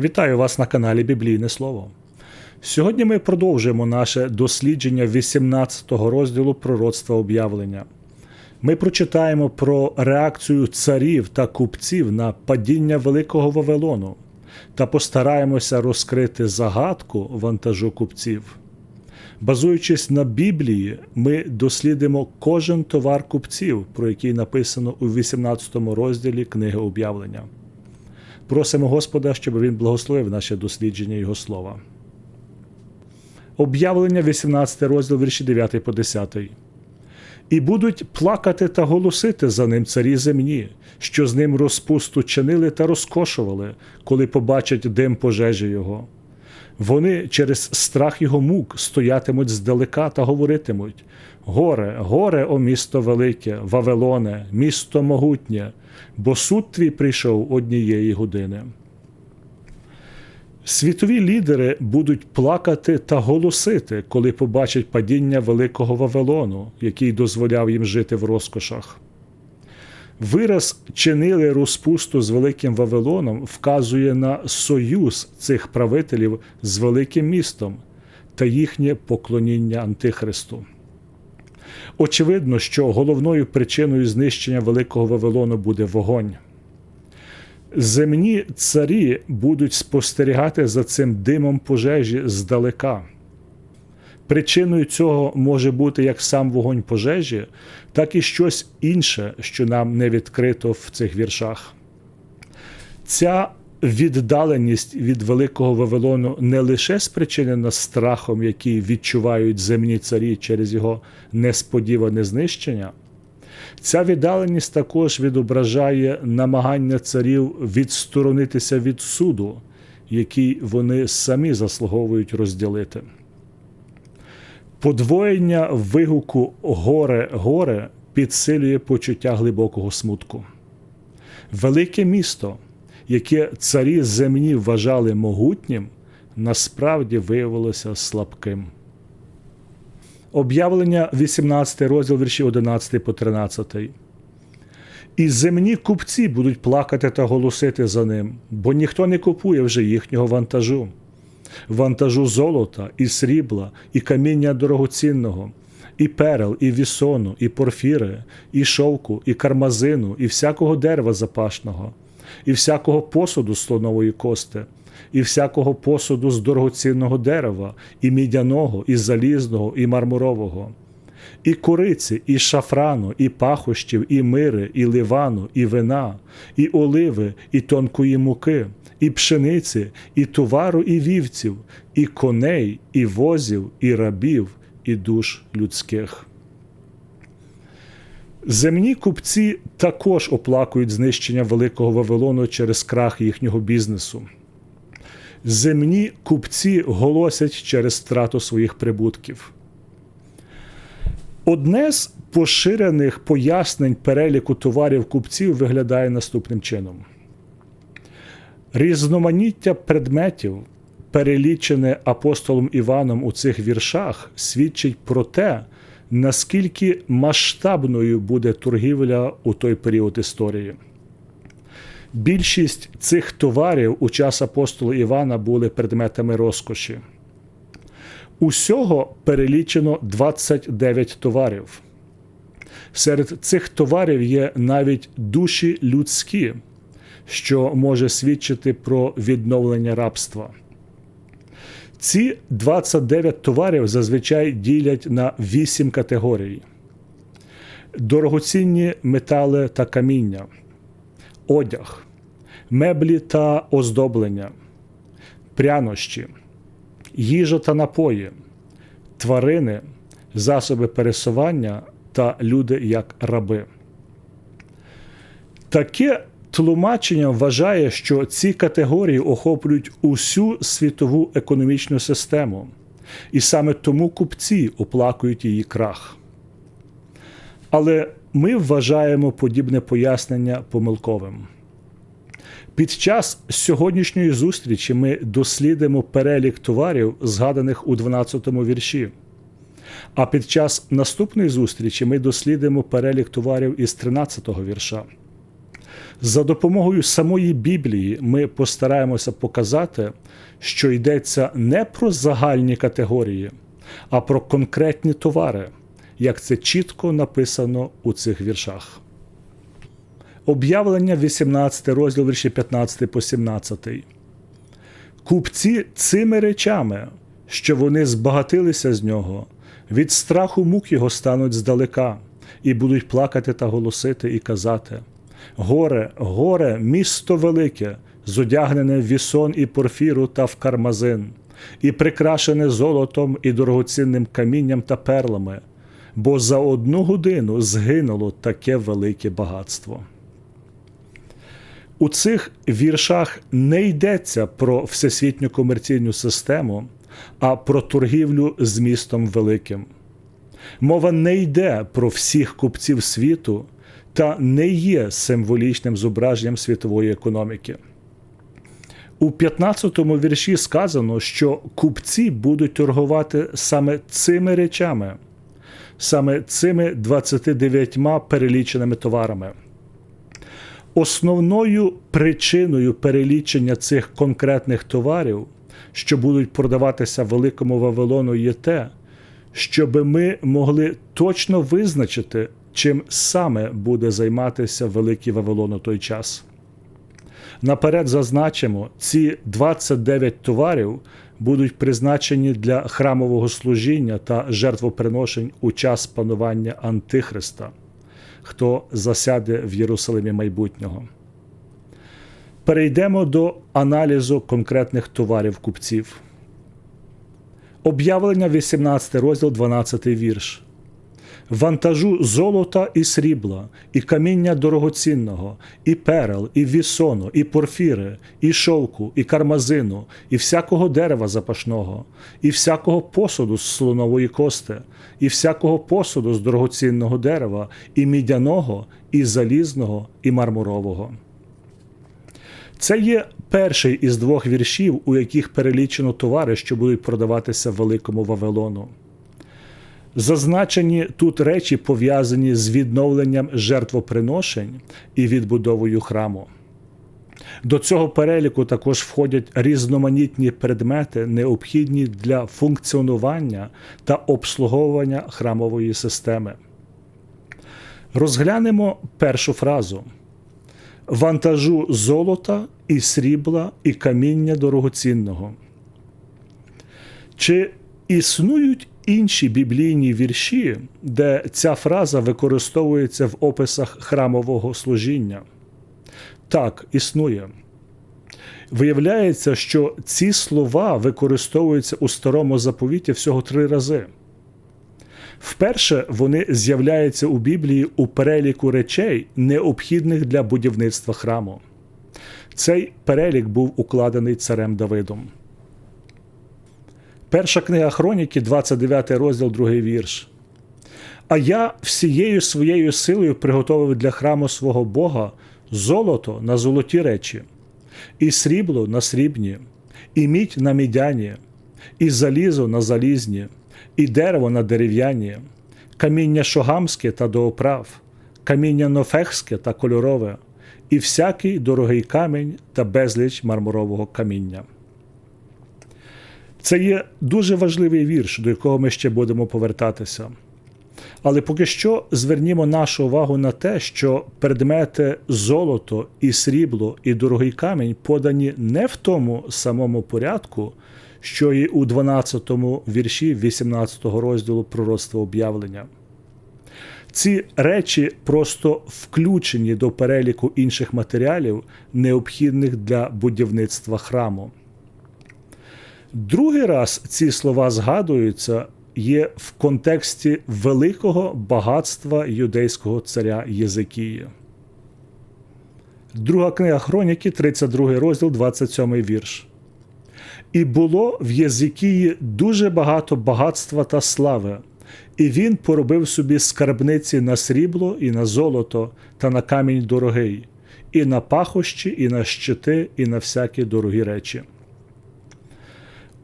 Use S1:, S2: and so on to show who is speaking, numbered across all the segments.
S1: Вітаю вас на каналі Біблійне Слово. Сьогодні ми продовжуємо наше дослідження 18 розділу пророцтва об'явлення. Ми прочитаємо про реакцію царів та купців на падіння Великого Вавилону та постараємося розкрити загадку вантажу купців. Базуючись на Біблії, ми дослідимо кожен товар купців, про який написано у 18 розділі книги об'явлення. Просимо Господа, щоб Він благословив наше дослідження Його слова. Об'явлення 18 розділ вірші 9 по 10. І будуть плакати та голосити за ним царі земні, що з ним розпусту чинили та розкошували, коли побачать дим пожежі його. Вони через страх його мук стоятимуть здалека та говоритимуть: Горе, горе, о місто велике, Вавилоне, місто могутнє, бо суд твій прийшов однієї години. Світові лідери будуть плакати та голосити, коли побачать падіння Великого Вавилону, який дозволяв їм жити в розкошах. Вираз чинили розпусту з Великим Вавилоном вказує на союз цих правителів з великим містом та їхнє поклоніння Антихристу. Очевидно, що головною причиною знищення Великого Вавилону буде вогонь. Земні царі будуть спостерігати за цим димом пожежі здалека. Причиною цього може бути як сам вогонь пожежі, так і щось інше, що нам не відкрито в цих віршах. Ця віддаленість від Великого Вавилону не лише спричинена страхом, який відчувають земні царі через його несподіване знищення. Ця віддаленість також відображає намагання царів відсторонитися від суду, який вони самі заслуговують розділити. Подвоєння вигуку горе горе підсилює почуття глибокого смутку. Велике місто, яке царі земні вважали могутнім, насправді виявилося слабким. Об'явлення 18 розділ вірші 11 по 13. І земні купці будуть плакати та голосити за ним, бо ніхто не купує вже їхнього вантажу вантажу золота, і срібла, і каміння дорогоцінного, і перел, і вісону, і порфіри, і шовку, і кармазину, і всякого дерева запашного, і всякого посуду з слонової кости, і всякого посуду з дорогоцінного дерева, і мідяного, і залізного, і мармурового. І куриці, і шафрану, і пахощів, і мири, і ливану, і вина, і оливи, і тонкої муки, і пшениці, і товару, і вівців, і коней, і возів, і рабів, і душ людських. Земні купці також оплакують знищення Великого Вавилону через крах їхнього бізнесу. Земні купці голосять через страту своїх прибутків. Одне з поширених пояснень переліку товарів купців виглядає наступним чином. Різноманіття предметів, перелічене апостолом Іваном у цих віршах, свідчить про те, наскільки масштабною буде торгівля у той період історії. Більшість цих товарів у час апостола Івана були предметами розкоші. Усього перелічено 29 товарів. Серед цих товарів є навіть душі людські що може свідчити про відновлення рабства. Ці 29 товарів зазвичай ділять на 8 категорій: дорогоцінні метали та каміння, одяг, меблі та оздоблення, прянощі, їжа та напої, тварини, засоби пересування та люди як раби. Таке Тлумачення вважає, що ці категорії охоплюють усю світову економічну систему, і саме тому купці оплакують її крах. Але ми вважаємо подібне пояснення помилковим. Під час сьогоднішньої зустрічі ми дослідимо перелік товарів, згаданих у 12 вірші. А під час наступної зустрічі ми дослідимо перелік товарів із 13-го вірша. За допомогою самої Біблії ми постараємося показати, що йдеться не про загальні категорії, а про конкретні товари, як це чітко написано у цих віршах. Об'явлення 18 розділ вірші 15 по 17. Купці цими речами, що вони збагатилися з нього, від страху мук його стануть здалека, і будуть плакати та голосити і казати: Горе, горе, місто велике, зодягнене в вісон і порфіру та в кармазин, і прикрашене золотом і дорогоцінним камінням та перлами, бо за одну годину згинуло таке велике багатство. У цих віршах не йдеться про всесвітню комерційну систему, а про торгівлю з містом великим. Мова не йде про всіх купців світу та не є символічним зображенням світової економіки. У 15-му вірші сказано, що купці будуть торгувати саме цими речами, саме цими 29 переліченими товарами. Основною причиною перелічення цих конкретних товарів, що будуть продаватися великому Вавилону, є те, щоб ми могли точно визначити, чим саме буде займатися Великий Вавилон у той час. Наперед зазначимо, ці 29 товарів будуть призначені для храмового служіння та жертвоприношень у час панування Антихриста хто засяде в Єрусалимі майбутнього. Перейдемо до аналізу конкретних товарів купців. Об'явлення 18 розділ 12 вірш вантажу золота і срібла, і каміння дорогоцінного, і перел, і вісону, і порфіри, і шовку, і кармазину, і всякого дерева запашного, і всякого посуду з слонової кости, і всякого посуду з дорогоцінного дерева, і мідяного, і залізного, і мармурового. Це є перший із двох віршів, у яких перелічено товари, що будуть продаватися Великому Вавилону. Зазначені тут речі пов'язані з відновленням жертвоприношень і відбудовою храму. До цього переліку також входять різноманітні предмети, необхідні для функціонування та обслуговування храмової системи. Розглянемо першу фразу: вантажу золота і срібла і каміння дорогоцінного. Чи існують інші біблійні вірші, де ця фраза використовується в описах храмового служіння. Так, існує. Виявляється, що ці слова використовуються у старому заповіті всього три рази. Вперше вони з'являються у Біблії у переліку речей, необхідних для будівництва храму. Цей перелік був укладений царем Давидом. Перша книга Хроніки, 29 розділ, 2 вірш. А я всією своєю силою приготовив для храму свого Бога золото на золоті речі, і срібло на срібні, і мідь на мідяні, і залізо на залізні, і дерево на дерев'яні, каміння шогамське та дооправ, каміння нофехське та кольорове, і всякий дорогий камінь та безліч мармурового каміння. Це є дуже важливий вірш, до якого ми ще будемо повертатися. Але поки що звернімо нашу увагу на те, що предмети золото і срібло і дорогий камінь подані не в тому самому порядку, що і у 12 вірші 18 го розділу пророцтва об'явлення. Ці речі просто включені до переліку інших матеріалів, необхідних для будівництва храму. Другий раз ці слова згадуються є в контексті великого багатства юдейського царя Єзикія. Друга книга Хроніки, 32 розділ, 27 вірш. І було в Єзикії дуже багато багатства та слави, і він поробив собі скарбниці на срібло і на золото та на камінь дорогий, і на пахощі, і на щити, і на всякі дорогі речі.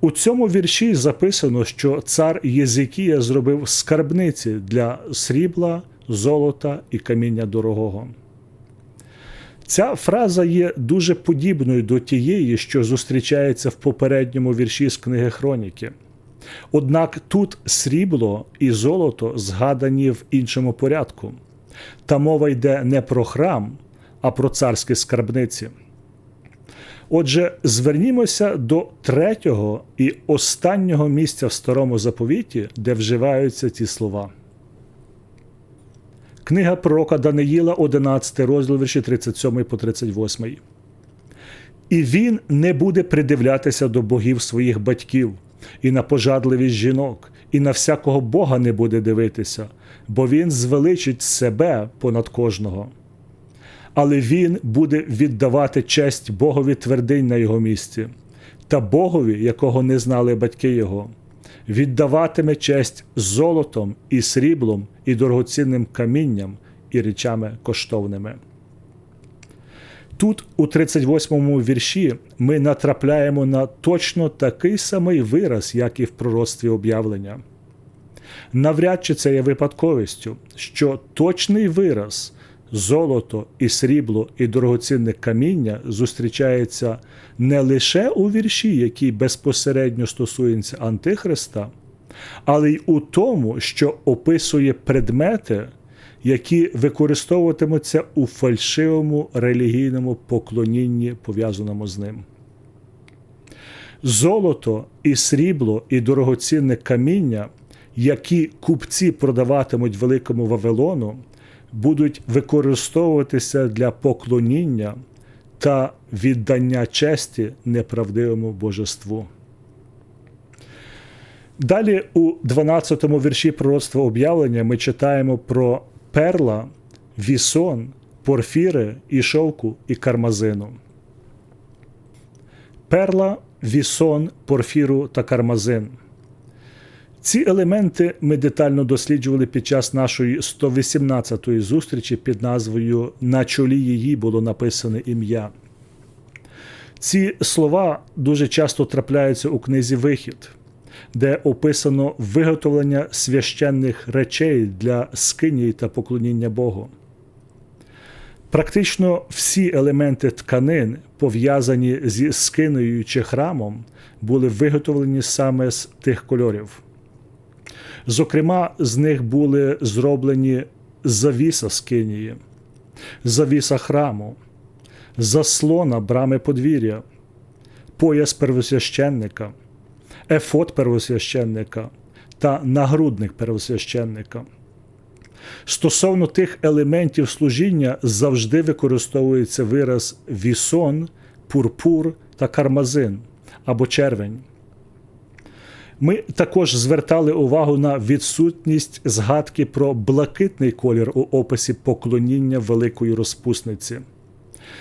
S1: У цьому вірші записано, що цар Єзикія зробив скарбниці для срібла, золота і каміння дорогого. Ця фраза є дуже подібною до тієї, що зустрічається в попередньому вірші з книги Хроніки. Однак тут срібло і золото згадані в іншому порядку. Та мова йде не про храм, а про царські скарбниці. Отже, звернімося до третього і останнього місця в старому заповіті, де вживаються ці слова. Книга пророка Даниїла, 11 розділ вірші 37 по 38. І він не буде придивлятися до богів своїх батьків, і на пожадливість жінок, і на всякого Бога не буде дивитися, бо він звеличить себе понад кожного. Але він буде віддавати честь Богові твердинь на його місці, та Богові, якого не знали батьки його, віддаватиме честь золотом і сріблом, і дорогоцінним камінням, і речами коштовними. Тут, у 38-му вірші, ми натрапляємо на точно такий самий вираз, як і в пророцтві об'явлення. Навряд чи це є випадковістю, що точний вираз золото і срібло і дорогоцінне каміння зустрічається не лише у вірші, який безпосередньо стосується Антихриста, але й у тому, що описує предмети, які використовуватимуться у фальшивому релігійному поклонінні, пов'язаному з ним. Золото і срібло і дорогоцінне каміння, які купці продаватимуть великому Вавилону, будуть використовуватися для поклоніння та віддання честі неправдивому божеству. Далі у 12 му вірші пророцтва об'явлення ми читаємо про перла, вісон, порфіри і шовку і кармазину. Перла, вісон, порфіру та кармазин. Ці елементи ми детально досліджували під час нашої 118-ї зустрічі під назвою На чолі її було написане ім'я. Ці слова дуже часто трапляються у книзі Вихід, де описано виготовлення священних речей для скинії та поклоніння Богу. Практично всі елементи тканин, пов'язані зі скиною чи храмом, були виготовлені саме з тих кольорів. Зокрема, з них були зроблені завіса скинії, завіса храму, заслона брами подвір'я, пояс первосвященника, ефот первосвященника та нагрудник первосвященника. Стосовно тих елементів служіння завжди використовується вираз вісон, пурпур та кармазин або червень. Ми також звертали увагу на відсутність згадки про блакитний колір у описі поклоніння великої розпусниці.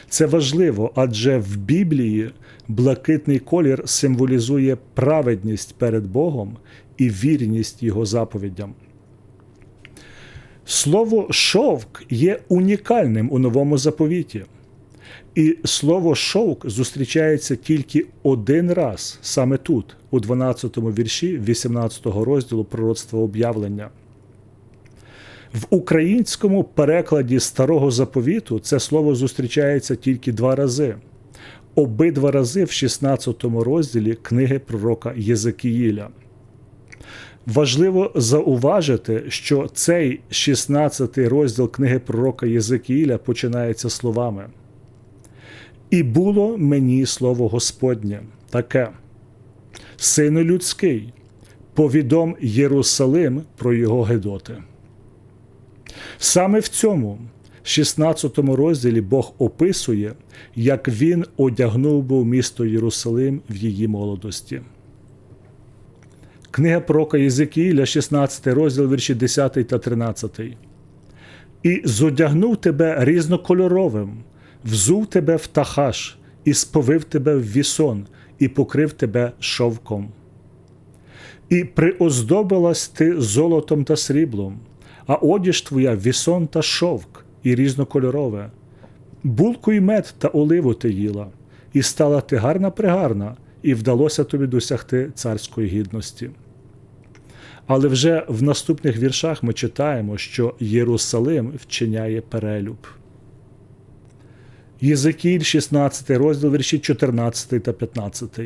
S1: Це важливо, адже в Біблії блакитний колір символізує праведність перед Богом і вірність Його заповідям. Слово шовк є унікальним у новому заповіті. І слово шовк зустрічається тільки один раз саме тут, у 12 му вірші 18 го розділу пророцтва об'явлення. В українському перекладі старого заповіту це слово зустрічається тільки два рази. Обидва рази в 16 розділі книги пророка Єзекіїля. Важливо зауважити, що цей 16 розділ книги пророка Єзекіїля починається словами. І було мені слово Господнє таке. Сину людський, повідом Єрусалим про його Гедоти. Саме в цьому 16 розділі Бог описує, як він одягнув був місто Єрусалим в її молодості. Книга пророка Єзикіїля, 16 розділ вірші 10 та 13. І зодягнув тебе різнокольоровим, взув тебе в тахаш, і сповив тебе в вісон, і покрив тебе шовком. І приоздобилась ти золотом та сріблом, а одіж твоя вісон та шовк, і різнокольорове. Булку й мед та оливу ти їла, і стала ти гарна пригарна, і вдалося тобі досягти царської гідності. Але вже в наступних віршах ми читаємо, що Єрусалим вчиняє перелюб. Єзекіль, 16 розділ, вірші 14 та 15.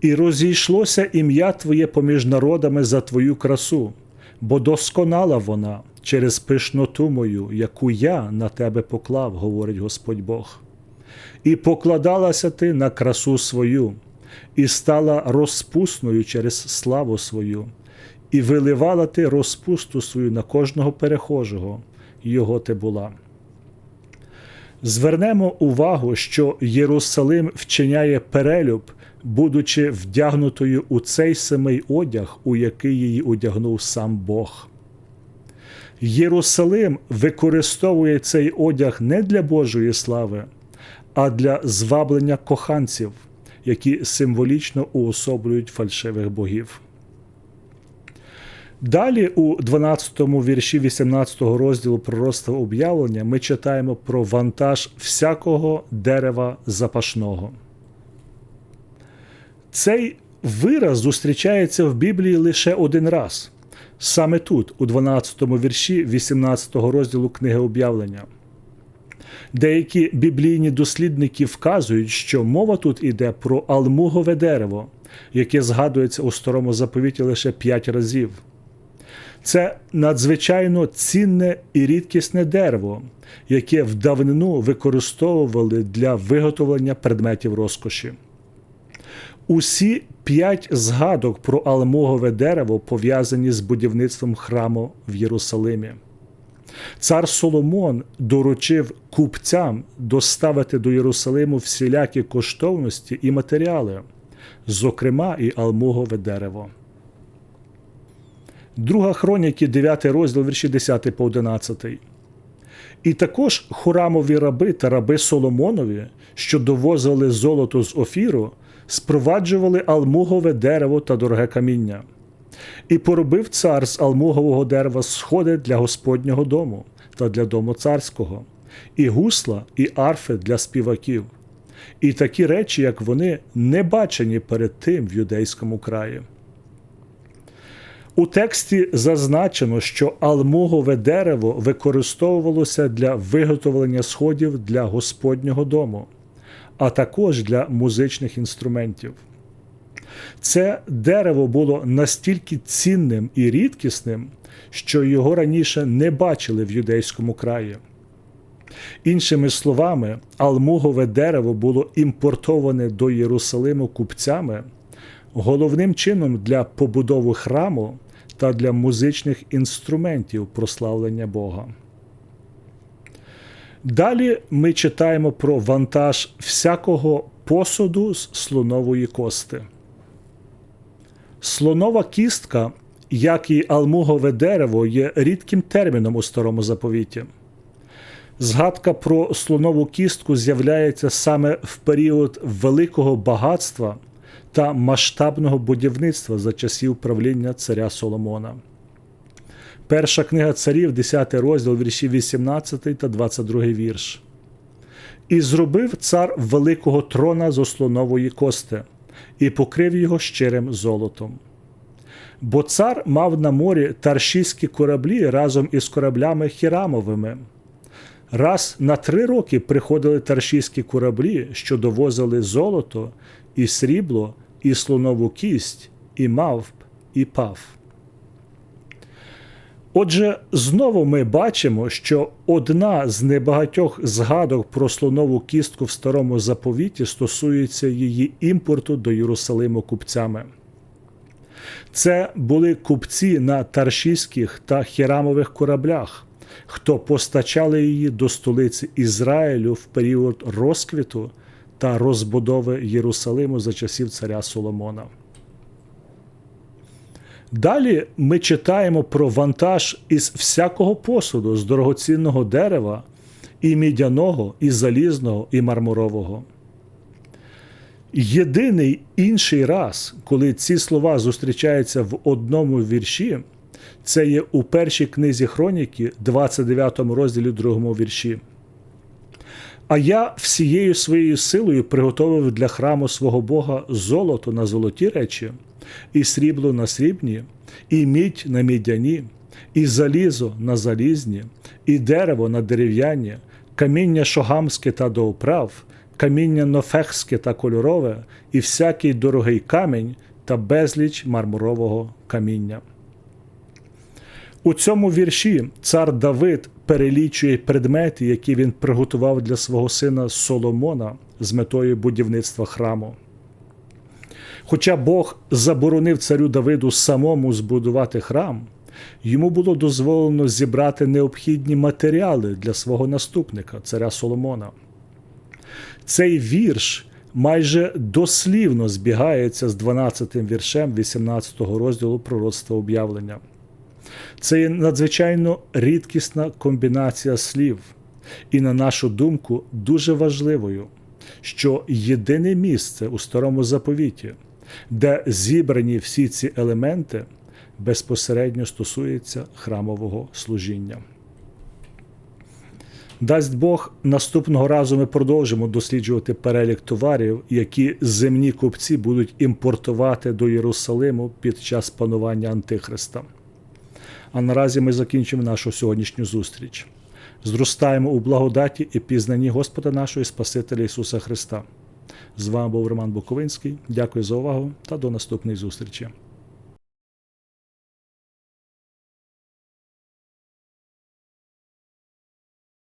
S1: І розійшлося ім'я Твоє поміж народами за Твою красу, бо досконала вона через пишноту мою, яку я на тебе поклав, говорить Господь Бог. І покладалася ти на красу свою, і стала розпусною через славу свою, і виливала ти розпусту свою на кожного перехожого, його ти була. Звернемо увагу, що Єрусалим вчиняє перелюб, будучи вдягнутою у цей самий одяг, у який її одягнув сам Бог. Єрусалим використовує цей одяг не для Божої слави, а для зваблення коханців, які символічно уособлюють фальшивих богів. Далі у 12 вірші 18 розділу пророцтва об'явлення ми читаємо про вантаж всякого дерева запашного. Цей вираз зустрічається в Біблії лише один раз. Саме тут, у 12 вірші 18 розділу книги об'явлення. Деякі біблійні дослідники вказують, що мова тут іде про алмугове дерево, яке згадується у старому заповіті лише п'ять разів. Це надзвичайно цінне і рідкісне дерево, яке в давнину використовували для виготовлення предметів розкоші. Усі п'ять згадок про алмогове дерево пов'язані з будівництвом храму в Єрусалимі. Цар Соломон доручив купцям доставити до Єрусалиму всілякі коштовності і матеріали, зокрема і алмогове дерево. Друга хроніки, 9 розділ вірші 10 по 11. І також хурамові раби та раби Соломонові, що довозили золото з офіру, спроваджували алмугове дерево та дороге каміння. І поробив цар з алмугового дерева сходи для Господнього дому та для дому царського, і гусла, і арфи для співаків, і такі речі, як вони, не бачені перед тим в юдейському краї. У тексті зазначено, що алмугове дерево використовувалося для виготовлення сходів для Господнього дому, а також для музичних інструментів. Це дерево було настільки цінним і рідкісним, що його раніше не бачили в юдейському краї. Іншими словами, алмугове дерево було імпортоване до Єрусалиму купцями головним чином для побудови храму та для музичних інструментів прославлення Бога. Далі ми читаємо про вантаж всякого посуду з слонової кости. Слонова кістка, як і алмугове дерево, є рідким терміном у старому заповіті. Згадка про слонову кістку з'являється саме в період великого багатства та масштабного будівництва за часів правління царя Соломона. Перша книга царів, 10 розділ вірші 18 та 22 вірш. І зробив цар великого трона з ослонової кости, і покрив його щирим золотом. Бо цар мав на морі таршійські кораблі разом із кораблями хірамовими. Раз на три роки приходили таршійські кораблі, що довозили золото і срібло і слонову кість, і мавп, і пав. Отже, знову ми бачимо, що одна з небагатьох згадок про слонову кістку в старому заповіті стосується її імпорту до Єрусалиму купцями. Це були купці на таршійських та хірамових кораблях, хто постачали її до столиці Ізраїлю в період розквіту та розбудови Єрусалиму за часів царя Соломона. Далі ми читаємо про вантаж із всякого посуду з дорогоцінного дерева, і мідяного, і залізного, і мармурового. Єдиний інший раз, коли ці слова зустрічаються в одному вірші, це є у першій книзі Хроніки, 29 розділі 2 вірші. А я всією своєю силою приготовив для храму свого Бога золото на золоті речі, і срібло на срібні, і мідь на мідяні, і залізо на залізні, і дерево на дерев'яні, каміння шогамське та до управ, каміння нофехське та кольорове, і всякий дорогий камінь та безліч мармурового каміння. У цьому вірші цар Давид перелічує предмети, які він приготував для свого сина Соломона з метою будівництва храму. Хоча Бог заборонив царю Давиду самому збудувати храм, йому було дозволено зібрати необхідні матеріали для свого наступника, царя Соломона. Цей вірш майже дослівно збігається з 12 віршем 18 розділу пророцтва об'явлення. Це є надзвичайно рідкісна комбінація слів, і, на нашу думку, дуже важливою, що єдине місце у старому заповіті, де зібрані всі ці елементи, безпосередньо стосується храмового служіння. Дасть Бог, наступного разу ми продовжимо досліджувати перелік товарів, які земні купці будуть імпортувати до Єрусалиму під час панування Антихриста. А наразі ми закінчимо нашу сьогоднішню зустріч. Зростаємо у благодаті і пізнанні Господа нашого і Спасителя Ісуса Христа. З вами був Роман Буковинський. Дякую за увагу та до наступної зустрічі.